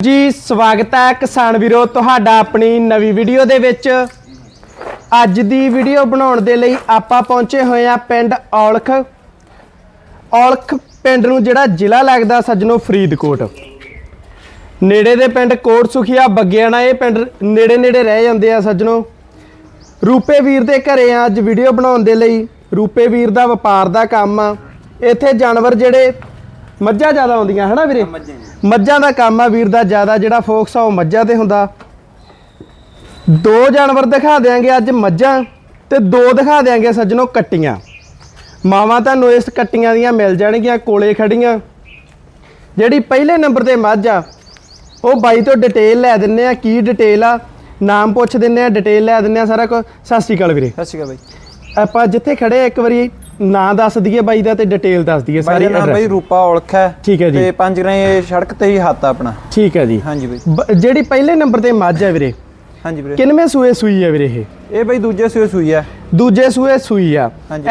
ਜੀ, ਸਵਾਗਤ ਹੈ ਕਿਸਾਨ ਵੀਰੋ, ਤੁਹਾਡਾ ਆਪਣੀ ਨਵੀਂ ਵੀਡੀਓ ਦੇ ਵਿੱਚ। ਅੱਜ ਦੀ ਵੀਡੀਓ ਬਣਾਉਣ ਦੇ ਲਈ ਆਪਾਂ ਪਹੁੰਚੇ ਹੋਏ ਆ ਪਿੰਡ ਔਲਖ। ਔਲਖ ਪਿੰਡ ਨੂੰ ਜਿਹੜਾ ਜ਼ਿਲ੍ਹਾ ਲੱਗਦਾ ਸੱਜਣੋ, ਫਰੀਦਕੋਟ। ਨੇੜੇ ਦੇ ਪਿੰਡ ਕੋਟ ਸੁਖੀਆ ਬੱਗਿਆਣਾ, ਇਹ ਪਿੰਡ ਨੇੜੇ ਨੇੜੇ ਰਹਿ ਜਾਂਦੇ ਆ ਸੱਜਣੋ। ਰੂਪੇ ਵੀਰ ਦੇ ਘਰੇ ਆ ਅੱਜ ਵੀਡੀਓ ਬਣਾਉਣ ਦੇ ਲਈ। ਰੂਪੇ ਵੀਰ ਦਾ ਵਪਾਰ ਦਾ ਕੰਮ ਆ। ਇੱਥੇ ਜਾਨਵਰ ਜਿਹੜੇ ਮੱਝਾਂ ਜ਼ਿਆਦਾ ਆਉਂਦੀਆਂ ਹਨਾ ਵੀਰੇ? ਮੱਝਾਂ ਦਾ ਕੰਮ ਆ ਵੀਰ ਦਾ ਜ਼ਿਆਦਾ ਜਿਹੜਾ ਫੋਕਸ ਆ ਉਹ ਮੱਝਾਂ ਤੇ ਹੁੰਦਾ। ਦੋ ਜਾਨਵਰ ਦਿਖਾ ਦਿਆਂਗੇ ਅੱਜ ਮੱਝਾਂ ਤੇ ਦੋ ਦਿਖਾ ਦਿਆਂਗੇ ਸੱਜਣੋ ਕੱਟੀਆਂ। ਮਾਵਾਂ ਤੁਹਾਨੂੰ ਇਸ ਕੱਟੀਆਂ ਦੀਆਂ ਮਿਲ ਜਾਣਗੀਆਂ ਕੋਲੇ ਖੜੀਆਂ। ਜਿਹੜੀ ਪਹਿਲੇ ਨੰਬਰ ਤੇ ਮੱਝ ਆ ਉਹ ਬਾਈ ਤੋਂ ਡਿਟੇਲ ਲੈ ਦਿੰਨੇ ਆ ਕੀ ਡਿਟੇਲ ਆ ਨਾਮ ਪੁੱਛ ਦਿੰਨੇ ਆ ਡਿਟੇਲ ਲੈ ਦਿੰਨੇ ਆ ਸਾਰਾ ਕੁਝ ਸਤਿ ਸ਼੍ਰੀ ਅਕਾਲ ਵੀਰੇ। ਸਤਿ ਸ਼੍ਰੀ ਅਕਾਲ ਬਾਈ। ਆਪਾਂ ਜਿੱਥੇ ਖੜੇ ਆ ਇੱਕ ਵਾਰੀ ਨਾਂ ਦੱਸ ਦਈਏ ਬਾਈ ਦਾ ਤੇ ਡਿਟੇਲ ਦੱਸ ਦਈਏ ਬਾਈ ਸਾਰੀ ਦਾ ਨਾਮ address। ਬਾਈ ਰੂਪਾ ਔਲਖ ਹੈ ਠੀਕ ਹੈ ਜੀ। ਤੇ ਪੰਜ ਗਰੇ ਸੜਕ ਤੇ ਹੀ ਹੱਥ ਆਪਣਾ। ਠੀਕ ਹੈ ਜੀ। ਹਾਂਜੀ ਬਾਈ। ਜਿਹੜੀ ਪਹਿਲੇ ਨੰਬਰ ਤੇ ਮੱਝ ਹੈ ਵੀਰੇ ਹਾਂਜੀ ਵੀਰੇ। ਕਿੰਨਵੇਂ ਸੂਏ ਸੂਈ ਹੈ ਵੀਰੇ ਇਹ? ਇਹ ਬਾਈ ਦੂਜੇ ਸੂਏ ਸੂਈ ਆ। ਦੂਜੇ ਸੂਏ ਸੂਈ ਆ।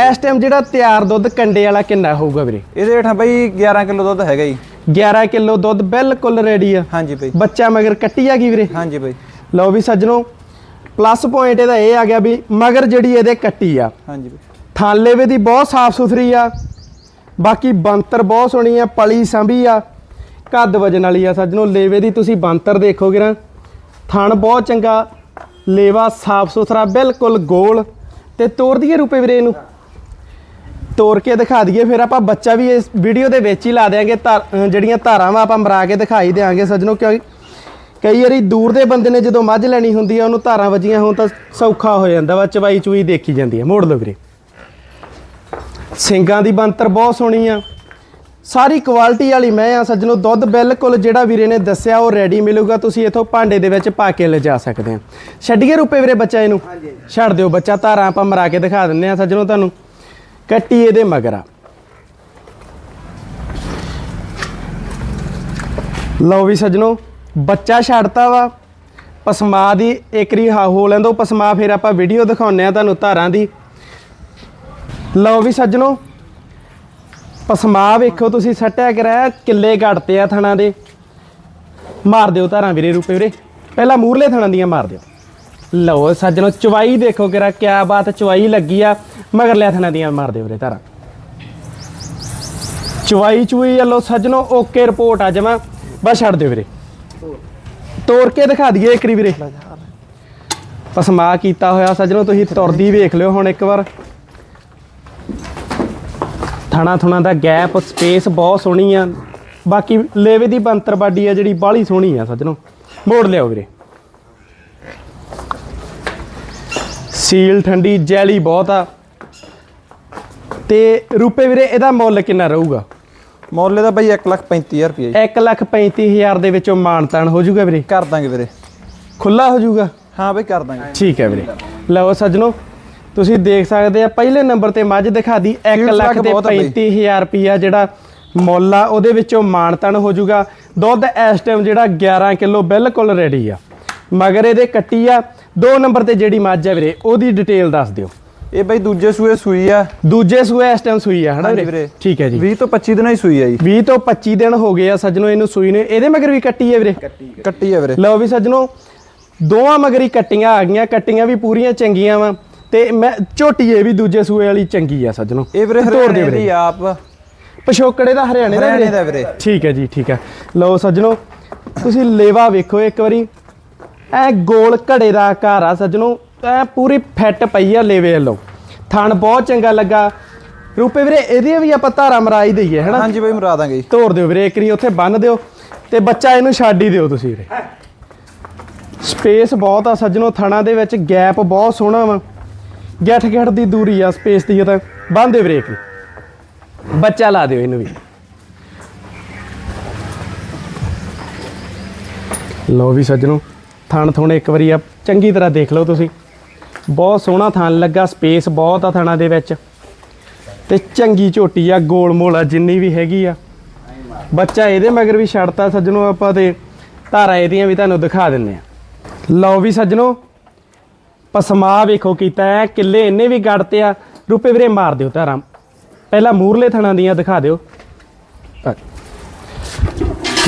ਇਸ ਟਾਈਮ ਜਿਹੜਾ ਤਿਆਰ ਦੁੱਧ ਕੰਡੇ ਵਾਲਾ ਕਿੰਨਾ ਹੋਊਗਾ ਵੀਰੇ? ਇਹਦੇ ਹੇਠਾਂ ਬਾਈ 11 ਕਿਲੋ ਦੁੱਧ ਹੈਗਾ ਜੀ। 11 ਕਿਲੋ ਦੁੱਧ ਬਿਲਕੁਲ ਰੈਡੀ ਆ। ਹਾਂਜੀ ਬਾਈ। ਬੱਚਾ ਮਗਰ ਕੱਟੀ ਆ ਗਈ ਵੀਰੇ। ਹਾਂਜੀ ਬਾਈ। ਲਓ ਵੀ ਸੱਜਣੋ ਪਲੱਸ ਪੁਆਇੰਟ ਇਹਦਾ ਇਹ ਆ ਗਿਆ ਵੀ ਮਗਰ ਜਿਹੜੀ ਇਹਦੇ ਕੱਟੀ ਆ। ਹਾਂਜੀ ਬਾਈ। ਥਾਲੇਵੇ ਦੀ ਬਹੁਤ ਸਾਫ਼ ਸੁਥਰੀ ਆ। ਬਾਕੀ ਬੰਤਰ ਬਹੁਤ ਸੋਹਣੀ ਆ, ਪਲੀ ਸੰਭੀ ਆ। ਕੱਦ ਵਜਨ ਵਾਲੀ ਆ ਸੱਜਣੋ, ਲੇਵੇ ਦੀ ਤੁਸੀਂ ਬੰਤਰ ਦੇਖੋਗੇ ਨਾ, ਥਣ ਬਹੁਤ ਚੰਗਾ, ਲੇਵਾ ਸਾਫ਼ ਸੁਥਰਾ, ਬਿਲਕੁਲ ਗੋਲ। ਤੇ ਤੋੜ ਦਈਏ ਰੂਪੇ ਵੀਰੇ ਨੂੰ ਤੋੜ ਕੇ ਦਿਖਾ ਦਈਏ, ਫਿਰ ਆਪਾਂ ਬੱਚਾ ਵੀ ਇਸ ਵੀਡੀਓ ਦੇ ਵਿੱਚ ਹੀ ਲਾ ਦੇਾਂਗੇ ਜਿਹੜੀਆਂ ਧਾਰਾਵਾਂ ਆਪਾਂ ਮਰਾ ਕੇ ਦਿਖਾਈ ਦੇਾਂਗੇ ਸੱਜਣੋ, ਕਿਉਂਕਿ ਕਈ ਵਾਰੀ ਦੂਰ ਦੇ ਬੰਦੇ ਨੇ ਜਦੋਂ ਮੱਝ ਲੈਣੀ ਹੁੰਦੀ ਆ, ਉਹਨੂੰ ਧਾਰਾਂ ਵੱਜੀਆਂ ਹੋਣ ਤਾਂ ਸੌਖਾ ਹੋ ਜਾਂਦਾ ਵਾ ਚਵਾਈ ਚੁਈ ਦੇਖੀ ਜਾਂਦੀ ਆ। ਮੋੜ ਲਓ ਵੀਰੇ। ਸਿੰਗਾਂ ਦੀ ਬੰਤਰ ਬਹੁਤ ਸੋਹਣੀ ਆ। ਸਾਰੀ ਕੁਆਲਿਟੀ ਵਾਲੀ ਮੈਂ ਆ ਸੱਜਣੋ ਦੁੱਧ ਬਿਲਕੁਲ ਜਿਹੜਾ ਵੀਰੇ ਨੇ ਦੱਸਿਆ ਉਹ ਰੈਡੀ ਮਿਲੂਗਾ। ਤੁਸੀਂ ਇਥੋਂ ਭਾਂਡੇ ਦੇ ਵਿੱਚ ਪਾ ਕੇ ਲਿਜਾ ਸਕਦੇ ਆ। ਛੱਡੀਏ ਰੁਪਏ ਵੀਰੇ ਬੱਚਾ ਇਹਨੂੰ? ਛੱਡ ਦਿਓ ਬੱਚਾ ਧਾਰਾਂ ਆਪਾਂ ਮਰਾ ਕੇ ਦਿਖਾ ਦਿੰਨੇ ਆ ਸੱਜਣੋ ਤੁਹਾਨੂੰ। ਕੱਟੀ ਇਹਦੇ ਮਗਰ ਲਓ ਵੀ ਸੱਜਣੋ ਬੱਚਾ ਛੱਡਤਾ ਵਾ। ਪਸਮਾ ਦੀ ਏਕਰੀ ਹਾ ਹੋ ਲੈਂਦੋ ਪਸਮਾ ਫਿਰ ਆਪਾਂ ਵੀਡੀਓ ਦਿਖਾਉਂਦੇ ਆ ਤੁਹਾਨੂੰ ਧਾਰਾਂ ਦੀ। ਲਓ ਵੀ ਸੱਜਣੋ ਪਸਮਾ ਵੇਖੋ ਤੁਸੀਂ ਸੱਟਿਆ ਕਰਾਇਆ, ਕਿੱਲੇ ਘੜਤੇ ਆ ਥਣਾ ਦੇ। ਮਾਰ ਦਿਓ ਧਾਰਾਂ ਵੀਰੇ ਰੂਪੇ ਵੀਰੇ ਪਹਿਲਾਂ ਮੂਰਲੇ ਥਣਾ ਦੀਆਂ ਮਾਰ ਦਿਓ। ਲਓ ਸੱਜਣੋ, ਚਵਾਈ ਦੇਖੋ ਕਿਰਾ ਕਿਆ ਬਾਤ ਚਵਾਈ ਲੱਗੀ ਆ, ਮਗਰਲੇ ਥਣਾ ਦੀਆਂ ਮਾਰ ਦਿਓ ਵੀਰੇ ਧਾਰਾਂ। ਚਵਾਈ ਚੁਈ ਲਓ ਸੱਜਣੋ, ਓਕੇ ਰਿਪੋਰਟ ਆ ਜਮਾ। ਬਸ ਛੱਡ ਦਿਓ ਵੀਰੇ। ਤੋੜ ਕੇ ਦਿਖਾ ਦਈਏ ਇੱਕ ਵੀਰੇ ਪਸਮਾ ਕੀਤਾ ਹੋਇਆ ਸੱਜਣੋ, ਤੁਸੀਂ ਤੁਰਦੀ ਵੇਖ ਲਿਓ ਹੁਣ ਇੱਕ ਵਾਰ। ਥਣਾ ਥੁਣਾ ਦਾ ਗੈਪ ਸਪੇਸ ਬਹੁਤ ਸੋਹਣੀ ਆ। ਬਾਕੀ ਲੇਵੇ ਦੀ ਬੰਤਰ ਬਾਡੀ ਆ ਜਿਹੜੀ ਬਾਹਲੀ ਸੋਹਣੀ ਆ ਸੱਜਣੋ। ਮੋੜ ਲਿਓ ਵੀਰੇ। ਸੀਲ ਠੰਡੀ ਜੈਲੀ ਬਹੁਤ ਆ। ਤੇ ਰੁਪਏ ਵੀਰੇ ਇਹਦਾ ਮੁੱਲ ਕਿੰਨਾ ਰਹੂਗਾ? ਮੌਲੇ ਦਾ ਬਾਈ 135000 ਰੁਪਏ ਜੀ। 135000 ਦੇ ਵਿੱਚੋਂ ਮਾਨਤਾਨ ਹੋ ਜਾਊਗਾ ਵੀਰੇ? ਕਰ ਦਾਂਗੇ ਵੀਰੇ। ਖੁੱਲਾ ਹੋ ਜਾਊਗਾ? ਹਾਂ ਬਾਈ ਕਰ ਦਾਂਗੇ। ਠੀਕ ਹੈ ਵੀਰੇ। ਲਓ ਸੱਜਣੋ ਤੁਸੀਂ ਦੇਖ ਸਕਦੇ ਆ ਪਹਿਲੇ ਨੰਬਰ ਤੇ ਮੱਝ ਦਿਖਾ ਦੀ 1 Huge ਲੱਖ ਤੇ ਬਹੁਤ ਆ ਬਈ। 35000 ਰੁਪਿਆ ਜਿਹੜਾ ਮੁੱਲ ਆ ਉਹਦੇ ਵਿੱਚੋਂ ਮਾਨਤਨ ਹੋ ਜਾਊਗਾ। ਦੁੱਧ ਇਸ ਟਾਈਮ ਜਿਹੜਾ 11 ਕਿਲੋ ਬਿਲਕੁਲ ਰੈਡੀ ਆ। ਮਗਰ ਇਹਦੇ ਕੱਟੀ ਆ ਦੋ ਨੰਬਰ ਤੇ ਜਿਹੜੀ ਮੱਝ ਆ ਵੀਰੇ ਉਹਦੀ ਡਿਟੇਲ ਦੱਸ ਦਿਓ। ਇਹ ਬਾਈ ਦੂਜੇ ਸੂਏ ਸੂਈ ਆ। ਦੂਜੇ ਸੂਏ ਇਸ ਟਾਈਮ ਸੂਈ ਆ ਹਨਾ ਵੀਰੇ। ਠੀਕ ਹੈ ਜੀ। 20 ਤੋਂ 25 ਦਿਨਾਂ ਹੀ ਸੂਈ ਆ ਜੀ। 20 ਤੋਂ 25 ਦਿਨ ਹੋ ਗਏ ਆ ਸੱਜਣੋ ਇਹਨੂੰ ਸੂਈ ਨੇ। ਇਹਦੇ ਮਗਰ ਵੀ ਕੱਟੀ ਹੈ ਵੀਰੇ? ਕੱਟੀ ਆ ਵੀਰੇ। ਲਓ ਵੀ ਸੱਜਣੋ ਦੋਵਾਂ ਮਗਰ ਹੀ ਕੱਟੀਆਂ ਆ ਗਈਆਂ ਕੱਟੀਆਂ ਵੀ ਪੂਰੀਆਂ ਚੰਗੀਆਂ ਵਾ। ਤੇ ਮੈਂ ਝੋਟੀ ਇਹ ਵੀ ਦੂਜੇ ਸੂਏ ਵਾਲੀ ਚੰਗੀ ਆ ਸੱਜਣੋ। ਇਹ ਵੀਰੇ ਹਰਿਆਣੇ। ਦੀ ਆਪ। ਪਿਛੋਕੜੇ ਦਾ ਹਰਿਆਣੇ ਦਾ ਹਰਿਆਣੇ ਦਾ ਵੀਰੇ। ਠੀਕ ਹੈ ਜੀ ਠੀਕ ਹੈ। ਲਓ ਸੱਜਣੋ ਤੁਸੀਂ ਲੇਵਾ ਵੇਖੋ ਇੱਕ ਵਾਰੀ। ਐ ਗੋਲ ਘੜੇ ਦਾ ਆਕਾਰ ਆ ਸੱਜਣੋ ਐ ਪੂਰੀ ਫਿੱਟ ਪਈ ਆ ਲੇਵੇ ਵੱਲੋਂ। ਥਣ ਬਹੁਤ ਚੰਗਾ ਲੱਗਾ। ਰੂਪੇ ਵੀਰੇ ਇਹਦੀਆਂ ਵੀ ਆਪਾਂ ਧਾਰਾ ਮਰਾਈ ਦਈਏ ਹੈਨਾ? ਹਾਂਜੀ ਬਾਈ ਮਰਾ ਦਾਂਗੇ ਜੀ। ਤੋੜ ਦਿਓ ਵੀਰੇ ਇੱਕ ਰੀ ਉੱਥੇ ਬੰਨ ਦਿਓ। ਤੇ ਬੱਚਾ ਇਹਨੂੰ ਛੱਡ ਹੀ ਦਿਓ ਤੁਸੀਂ ਵੀਰੇ। ਸਪੇਸ ਬਹੁਤ ਆ ਸੱਜਣੋ ਥਣਾ ਦੇ ਵਿੱਚ ਗੈਪ ਬਹੁਤ ਸੋਹਣਾ ਵਾ। ਗਿੱਠ ਗਿੱਠ ਦੀ ਦੂਰੀ ਆ ਸਪੇਸ ਦੀ, ਇਹ ਤਾਂ ਬੰਨ ਬ੍ਰੇਕ ਵੀਰੇ ਬੱਚਾ ਲਾ ਦਿਓ ਇਹਨੂੰ ਵੀ। ਲਓ ਵੀ ਸੱਜਣੋ, ਥਣ ਥੋਣੇ ਇੱਕ ਵਾਰੀ ਆ, ਚੰਗੀ ਤਰ੍ਹਾਂ ਦੇਖ ਲਓ ਤੁਸੀਂ। ਬਹੁਤ ਸੋਹਣਾ ਥਣ ਲੱਗਾ ਸਪੇਸ ਬਹੁਤ ਆ ਥਣਾ ਦੇ ਵਿੱਚ। ਤੇ ਚੰਗੀ ਝੋਟੀ ਆ ਗੋਲ ਮੋਲ ਆ, ਜਿੰਨੀ ਵੀ ਹੈਗੀ ਆ। ਬੱਚਾ ਇਹਦੇ ਮਗਰ ਵੀ ਛੱਡਤਾ, ਸੱਜਣੋ ਆਪਾਂ ਤੇ ਧਾਰਾ ਇਹਦੀਆਂ ਵੀ ਤੁਹਾਨੂੰ ਦਿਖਾ ਦਿੰਨੇ ਆ। ਲਓ ਵੀ ਸੱਜਣੋ ਪਸਮਾ ਵੇਖੋ ਕੀਤਾ ਹੈ, ਕਿੱਲੇ ਇੰਨੇ ਵੀ ਗੜਤੇ ਆ, ਰੁਪਏ ਵੀਰੇ ਮਾਰ ਦਿਓ ਧਾਰਾਂ। ਪਹਿਲਾਂ ਮੂਰਲੇ ਥਣਾ ਦੀਆਂ ਦਿਖਾ ਦਿਓ।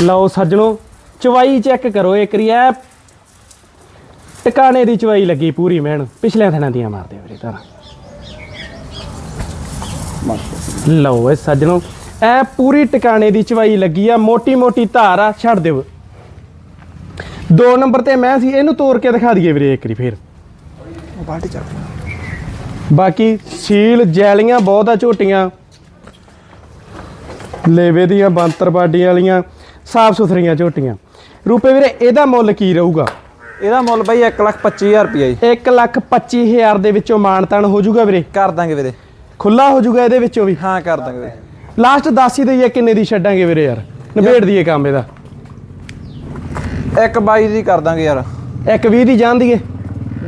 ਲਓ ਸੱਜਣੋ, ਚਵਾਈ ਚੈੱਕ ਕਰੋ ਇੱਕ ਰੀ ਐ ਟਿਕਾਣੇ ਦੀ ਚਵਾਈ ਲੱਗੀ ਪੂਰੀ ਮੈਨ ਪਿਛਲੇ ਥਣਾ ਦੀਆਂ ਮਾਰ ਦਿਓ ਵੀਰੇ ਤਾਂ ਲਓ ਇਹ ਸੱਜਣੋ ਐ ਪੂਰੀ ਟਿਕਾਣੇ ਦੀ ਚਵਾਈ ਲੱਗੀ ਆ ਮੋਟੀ ਮੋਟੀ ਧਾਰ ਆ, ਛੱਡ ਦਿਓ। ਦੋ ਨੰਬਰ ਤੇ ਮੈਂ ਸੀ, ਇਹਨੂੰ ਤੋੜ ਕੇ ਦਿਖਾ ਦਈਏ ਵੀਰੇ ਇੱਕ ਰੀ ਫੇਰ। ਬਾਲਟੀ ਬਾਕੀ ਸੀਲ ਜੈਲੀਆਂ ਬਹੁਤ ਆ ਝੋਟੀਆਂ। ਲੇਵੇ ਦੀਆਂ ਬੰਤਰ ਬਾਡੀਆਂ ਵਾਲੀਆਂ ਸਾਫ਼ ਸੁਥਰੀਆਂ ਝੋਟੀਆਂ। ਰੂਪੇ ਵੀਰੇ ਇਹਦਾ ਮੁੱਲ ਕੀ ਰਹੂਗਾ? ਇਹਦਾ ਮੁੱਲ ਬਾਈ 125000 ਰੁਪਏ ਜੀ। 1 ਲੱਖ 25 ਹਜ਼ਾਰ ਦੇ ਵਿੱਚੋਂ ਮਾਨਤਾਨ ਹੋ ਜਾਊਗਾ ਵੀਰੇ? ਕਰ ਦਾਂਗੇ ਵੀਰੇ। ਖੁੱਲਾ ਹੋ ਜਾਊਗਾ ਇਹਦੇ ਵਿੱਚੋਂ ਵੀ? ਹਾਂ ਕਰ ਦਾਂਗੇ ਵੀਰੇ। ਲਾਸਟ ਦੱਸ ਹੀ ਦਈਏ ਕਿੰਨੇ ਦੀ ਛੱਡਾਂਗੇ ਵੀਰੇ ਯਾਰ? ਨਿਬੇੜ ਦਈਏ ਕੰਮ ਇਹਦਾ। ਇੱਕ ਬਾਈ ਦੀ ਕਰ ਦਾਂਗੇ ਯਾਰ। ਇੱਕ 20 ਦੀ ਜਾਣ ਦਈਏ।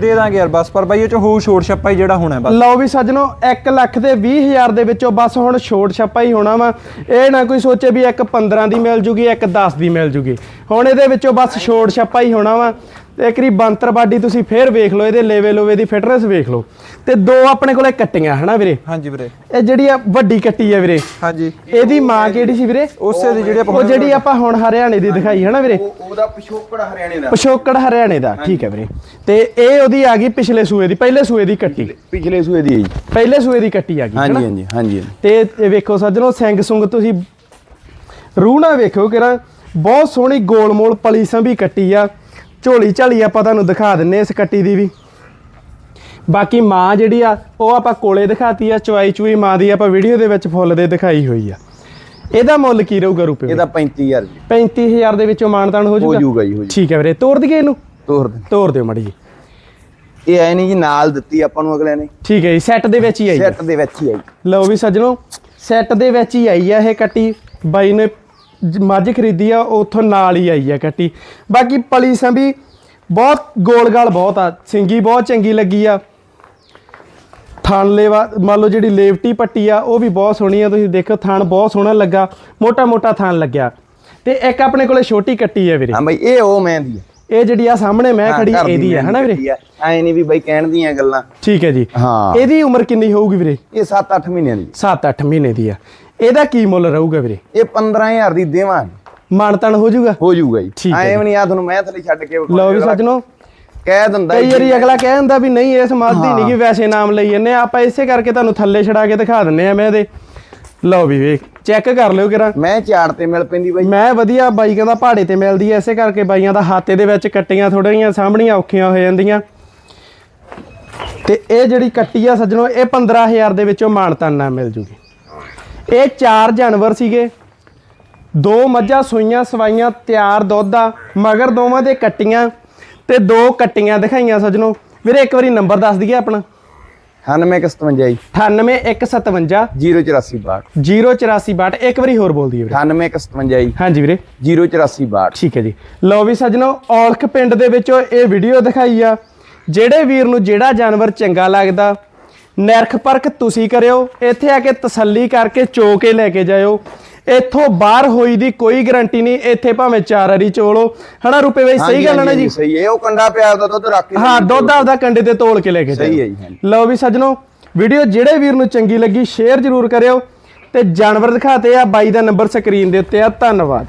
ਦੇ ਦਾਂਗੇ ਯਾਰ ਬਸ, ਪਰ ਬਾਈ ਉਹ ਚ ਹੋਊ ਛੋਟ ਛੱਪਾ ਹੀ ਜਿਹੜਾ ਹੋਣਾ ਬਸ। ਲਓ ਵੀ ਸੱਜਣੋ 1 ਲੱਖ ਦੇ 20 ਹਜ਼ਾਰ ਦੇ ਵਿੱਚੋਂ ਬਸ ਹੁਣ ਛੋਟ ਛੱਪਾ ਹੀ ਹੋਣਾ ਵਾ। ਇਹ ਨਾ ਕੋਈ ਸੋਚੇ ਵੀ ਇੱਕ 15 ਦੀ ਮਿਲ ਜੂਗੀ, ਇੱਕ 10 ਦੀ ਮਿਲ ਜੂਗੀ। ਹੁਣ ਇਹਦੇ ਵਿੱਚੋਂ ਬਸ ਛੋਟ ਛੱਪਾ ਹੀ ਹੋਣਾ ਵਾ। ਤੇ ਇੱਕ ਰੀ ਬੰਤਰ ਬਾਡੀ ਤੁਸੀਂ ਫੇਰ ਵੇਖ ਲਓ ਇਹਦੇ ਲੈਵਲ ਹੋਵੇ ਦੀ ਫਿਟਨੈਸ ਵੇਖ ਲਓ। ਤੇ ਦੋ ਆਪਣੇ ਕੋਲੇ ਕੱਟੀਆਂ ਹਨਾ ਵੀਰੇ? ਹਾਂਜੀ ਵੀਰੇ। ਇਹ ਜਿਹੜੀ ਆ ਵੱਡੀ ਕੱਟੀ ਆ ਵੀਰੇ। ਹਾਂਜੀ। ਇਹਦੀ ਮਾਂ ਕਿਹੜੀ ਸੀ ਵੀਰੇ? ਉਸੇ ਦੀ ਜਿਹੜੀ ਆਪਾਂ ਉਹ ਜਿਹੜੀ ਆਪਾਂ ਹੁਣ ਹਰਿਆਣੇ ਦੀ ਦਿਖਾਈ ਹਨਾ ਵੀਰੇ? ਉਹ ਉਹਦਾ ਪਿਛੋਕੜ ਹਰਿਆਣੇ ਦਾ। ਪਿਛੋਕੜ ਹਰਿਆਣੇ ਦਾ ਠੀਕ ਹੈ ਵੀਰੇ। ਤੇ ਇਹ ਉਹਦੀ ਆ ਗਈ ਪਿਛਲੇ ਸੂਏ ਦੀ ਪਹਿਲੇ ਸੂਏ ਦੀ ਕੱਟੀ। ਪਿਛਲੇ ਸੂਏ ਦੀ ਹੈ ਜੀ। ਪਹਿਲੇ ਸੂਏ ਦੀ ਕੱਟੀ ਆ ਗਈ ਹਾਂਜੀ ਹਨਾ? ਹਾਂਜੀ ਹਾਂਜੀ ਹਾਂਜੀ। ਤੇ ਇਹ ਵੇਖੋ ਸੱਜਣੋ ਸਿੰਘ ਸੁੰਗ ਤੁਸੀਂ ਰੂਹ ਨਾ ਵੇਖੋ ਕਿਰਾ ਬਹੁਤ ਸੋਹਣੀ ਗੋਲ ਮੋਲ ਪਲੀ ਸੰਭੀ ਕੱਟੀ ਆ। ਝੋਲੀ ਝਾਲੀ ਆਪਾਂ ਤੁਹਾਨੂੰ ਦਿਖਾ ਦਿੰਨੇ ਇਸ ਕੱਟੀ ਦੀ ਵੀ। ਬਾਕੀ ਮਾਂ ਜਿਹੜੀ ਆ ਉਹ ਆਪਾਂ ਕੋਲੇ ਦਿਖਾਤੀ ਆ ਚਵਾਈ ਚੂਈ ਮਾਂ ਦੀ ਆਪਾਂ ਵੀਡੀਓ ਦੇ ਵਿੱਚ ਫੁੱਲ ਦੇ ਦਿਖਾਈ ਹੋਈ ਆ। ਇਹਦਾ ਮੁੱਲ ਕੀ ਰਹੂਗਾ ਰੁਪਏ ਇਹਦਾ 35000 ਜੀ। 35000 ਦੇ ਵਿੱਚੋਂ ਮਾਨਤਾਨ ਹੋ ਹੋ ਜਾਊਗਾ? ਜਾਊਗਾ ਜੀ ਹੋ ਜਾਊਗਾ ਠੀਕ ਹੈ ਵੀਰੇ ਤੋੜ ਦਈਏ ਇਹਨੂੰ? ਤੋਰ ਦੇ ਤੋੜ ਦਿਓ ਮੜੀ ਜੀ। ਇਹ ਐ ਨਹੀਂ ਜੀ ਨਾਲ ਦਿੱਤੀ ਆਪਾਂ ਨੂੰ ਅਗਲੇ ਨੇ। ਠੀਕ ਹੈ ਜੀ ਸੈੱਟ ਦੇ ਵਿੱਚ ਹੀ ਆਈ। ਸੈੱਟ ਦੇ ਵਿੱਚ ਹੀ ਜੀ ਲਓ ਵੀ ਸੱਜਣੋ ਸੈੱਟ ਦੇ ਵਿੱਚ ਹੀ ਆਈ ਆ ਇਹ ਕੱਟੀ। ਬਾਈ ਨੇ ਜ- ਮੱਝ ਖਰੀਦੀ ਆ ਉੱਥੋਂ ਨਾਲ ਹੀ ਆਈ ਆ ਕੱਟੀ। ਬਾਕੀ ਪਲੀ ਸੰਭੀ ਬਹੁਤ ਗੋਲ-ਗਾਲ ਬਹੁਤ ਆ ਸਿੰਗੀ ਬਹੁਤ ਚੰਗੀ ਲੱਗੀ ਆ। ਥਣ ਲੇਵਾ ਮੰਨ ਲਓ ਜਿਹੜੀ ਲੇਵਟੀ ਪੱਟੀ ਆ ਉਹ ਵੀ ਬਹੁਤ ਸੋਹਣੀ ਆ ਤੁਸੀਂ ਦੇਖੋ ਥਣ ਬਹੁਤ ਸੋਹਣਾ ਲੱਗਾ ਮੋਟਾ-ਮੋਟਾ ਥਣ ਲੱਗਿਆ। ਤੇ ਇੱਕ ਆਪਣੇ ਕੋਲੇ ਛੋਟੀ ਕੱਟੀ ਆ ਵੀਰੇ। ਹਾਂ ਬਈ ਇਹ ਉਹ ਮੈਂ ਦੀ ਹੈ ਇਹ ਜਿਹੜੀ ਆ ਸਾਹਮਣੇ ਮੈਂ ਖੜੀ ਇਹਦੀ ਆ ਹਨਾ ਵੀਰੇ ਐ ਨਹੀਂ ਵੀ ਬਈ ਕਹਿਣ ਦੀਆਂ ਗੱਲਾਂ। ਠੀਕ ਹੈ ਜੀ। ਹਾਂ। ਇਹਦੀ ਉਮਰ ਕਿੰਨੀ ਹੋਊਗੀ ਵੀਰੇ? ਇਹ 7-8 ਮਹੀਨਿਆਂ ਦੀ। 7-8 ਮਹੀਨੇ ਦੀ ਆ। ਇਹਦਾ ਕੀ ਮੁੱਲ ਰਹੂਗਾ ਵੀਰੇ? ਇਹ 15000 ਦੀ ਦੇਵਾਂਗੇ ਮਾਨਤਨ ਹੋ ਜਾਊਗਾ? ਹੋ ਜਾਊਗਾ ਜੀ। ਠੀਕ ਹੈ ਐ ਜੀ। ਵੀ ਨਹੀਂ ਆ ਤੁਹਾਨੂੰ ਮੈਂ ਥੱਲੇ ਛੱਡ ਕੇ ਵਿਖਾਉਣਾ। ਲਓ ਵੀ ਸੱਜਣੋ ਕਹਿ ਦਿੰਦਾ ਕਈ ਜੀ, ਵਾਰੀ ਅਗਲਾ ਕਹਿ ਦਿੰਦਾ ਵੀ ਨਹੀਂ ਇਸ ਮੱਝ ਦੀ ਹਾਂ। ਨਹੀਂ ਕਿ ਵੈਸੇ ਨਾਮ ਲਈ ਜੰਨੇ ਆਪਾਂ ਇਸੇ ਕਰਕੇ ਤੁਹਾਨੂੰ ਥੱਲੇ ਛੜਾ ਕੇ ਦਿਖਾ ਦਿੰਨੇ ਆ ਮੈਂ ਇਹਦੇ। ਲਓ ਵੀ ਵੇਖ ਚੈੱਕ ਕਰ ਲਿਓ ਕਿਰਾ। ਮੈਂ ਝਾੜ ਤੇ ਮਿਲ ਪੈਂਦੀ ਬਾਈ। ਮੈਂ ਵਧੀਆ ਬਾਈ ਕਹਿੰਦਾ ਪਹਾੜੇ ਤੇ ਮਿਲਦੀ ਐ ਇਸੇ ਕਰਕੇ ਬਾਈਆਂ ਦਾ ਹਾਤੇ ਦੇ ਵਿੱਚ ਕੱਟੀਆਂ ਥੋੜੀਆਂ ਸਾਹਮਣੀਆਂ ਔਖੀਆਂ ਹੋ ਜਾਂਦੀਆਂ। ਤੇ ਇਹ ਜਿਹੜੀ ਕੱਟੀ ਆ ਸੱਜਣੋ ਇਹ 15000 ਦੇ ਵਿੱਚੋਂ ਮਾਨਤਾਨ ਮਿਲ ਜੂਗੀ। ਇਹ ਚਾਰ ਜਾਨਵਰ ਸੀਗੇ। ਦੋ ਮੱਝਾਂ ਸੂਈਆਂ ਸਵਾਈਆਂ ਤਿਆਰ ਦੁੱਧ ਆ ਮਗਰ ਦੋਵਾਂ ਦੇ ਕੱਟੀਆਂ ਤੇ ਦੋ ਕੱਟੀਆਂ ਦਿਖਾਈਆਂ ਸੱਜਣੋ। ਵੀਰੇ ਇੱਕ ਵਾਰੀ ਨੰਬਰ ਦੱਸ ਦਈਏ ਆਪਣਾ। 9857 ਜੀ। 98157 08462 08462 ਇੱਕ ਵਾਰੀ ਹੋਰ ਬੋਲ ਦਈਏ ਵੀਰੇ। 9857 ਜੀ। ਹਾਂਜੀ ਵੀਰੇ। 08462 ਠੀਕ ਹੈ ਜੀ। ਲਓ ਵੀ ਸੱਜਣੋ ਔਲਖ ਪਿੰਡ ਦੇ ਵਿੱਚੋਂ ਇਹ ਵੀਡੀਓ ਦਿਖਾਈ ਆ। ਜਿਹੜੇ ਵੀਰ ਨੂੰ ਜਿਹੜਾ ਜਾਨਵਰ ਚੰਗਾ ਲੱਗਦਾ ਨਿਰਖ ਪਰਖ ਤੁਸੀਂ ਕਰਿਓ ਇੱਥੇ ਆ ਕੇ ਤਸੱਲੀ ਕਰਕੇ ਚੋ ਕੇ ਲੈ ਕੇ ਜਾਇਓ। ਇੱਥੋਂ ਬਾਹਰ ਹੋਈ ਦੀ ਕੋਈ ਗਾਰੰਟੀ ਨਹੀਂ ਇੱਥੇ ਭਾਵੇਂ ਚਾਰ ਵਾਰੀ ਚੋਲੋ ਹਨਾ ਰੁਪਏ ਬਈ ਸਹੀ ਗੱਲ ਹੈ ਨਾ ਜੀ? ਸਹੀ ਹੈ। ਉਹ ਕੰਡਾ ਪਿਆਰ ਦਾ ਦੁੱਧ ਰੱਖ ਕੇ ਹਾਂ ਦੁੱਧ ਆਪਦਾ ਕੰਡੇ ਤੇ ਤੋਲ ਕੇ ਲੈ ਕੇ ਸਹੀ ਜਾਇਓ। ਹੈ ਜੀ। ਲਓ ਵੀ ਸੱਜਣੋ ਵੀਡੀਓ ਜਿਹੜੇ ਵੀਰ ਨੂੰ ਚੰਗੀ ਲੱਗੀ ਸ਼ੇਅਰ ਜ਼ਰੂਰ ਕਰਿਓ ਤੇ ਜਾਨਵਰ ਦਿਖਾਤੇ ਆ ਬਾਈ ਦਾ ਨੰਬਰ ਸਕਰੀਨ ਦੇ ਉੱਤੇ ਆ। ਧੰਨਵਾਦ।